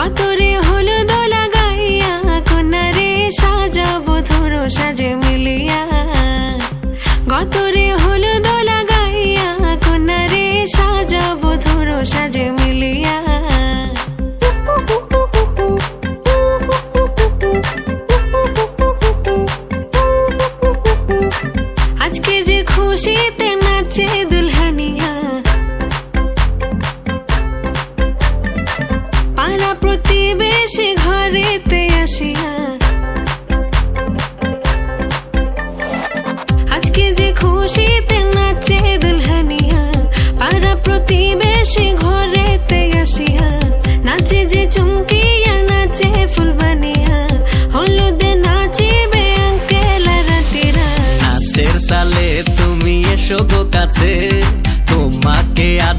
গতরে দোলা গাইয়া কন্যারে সাজাবো, ধরো সাজে মিলিয়া। গতরে হলো দোলা গাইয়া কন্যারে সাজাবো, ধরো সাজে প্রতিবেশী আসিয়া। আজকে যে খুশিতে নাচে দুলহানিয়া, পাড়া প্রতিবেশী ঘরেতে আসিয়া, নাচে যে চুমকিয়া, নাচে ফুলবানিয়া হলুদে নাচিবে আঙ্কেল রাতিরা নাচের তালে তুমি এসো গো কাছে, তোমাকে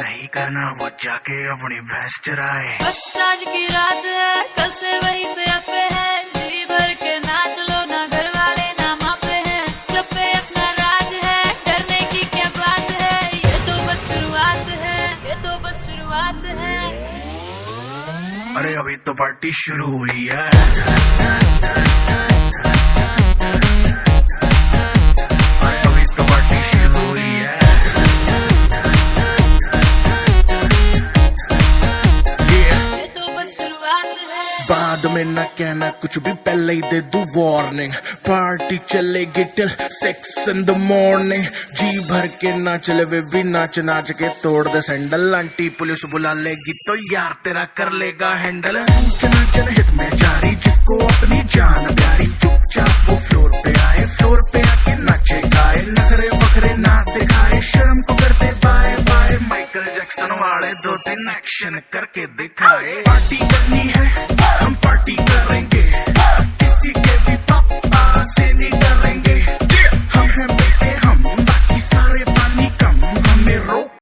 नहीं करना वो जाके अपनी भैंस चराए। बस आज की रात है कल से वही से अपे है। जी भर के नाच लो ना घर वाले ना मापे हैं। क्लब पे अपना राज है डरने की क्या बात है? ये तो बस शुरुआत है ये तो बस शुरुआत है। अरे अभी तो पार्टी शुरू हुई है। बाद में न कहना, कुछ भी पहले ही दे दू वार्निंग पार्टी चलेगी till six in the morning जी भर के ना चले वे भी नाच नाच के तोड़ दे। सैंडल आंटी पुलिस बुला लेगी तो यार तेरा कर लेगा हैंडल सूचना जनहित में जारी, जिसको अपनी जान प्यारी। चुपचाप वो फ्लोर पे आए फ्लोर पे आके नाचे, गाए। नखरे वखरे ना दिखाए, शर्म को करते बाय बाय माइकल जैक्सन वाले दो तीन एक्शन करके दिखाए। पार्टी करनी है।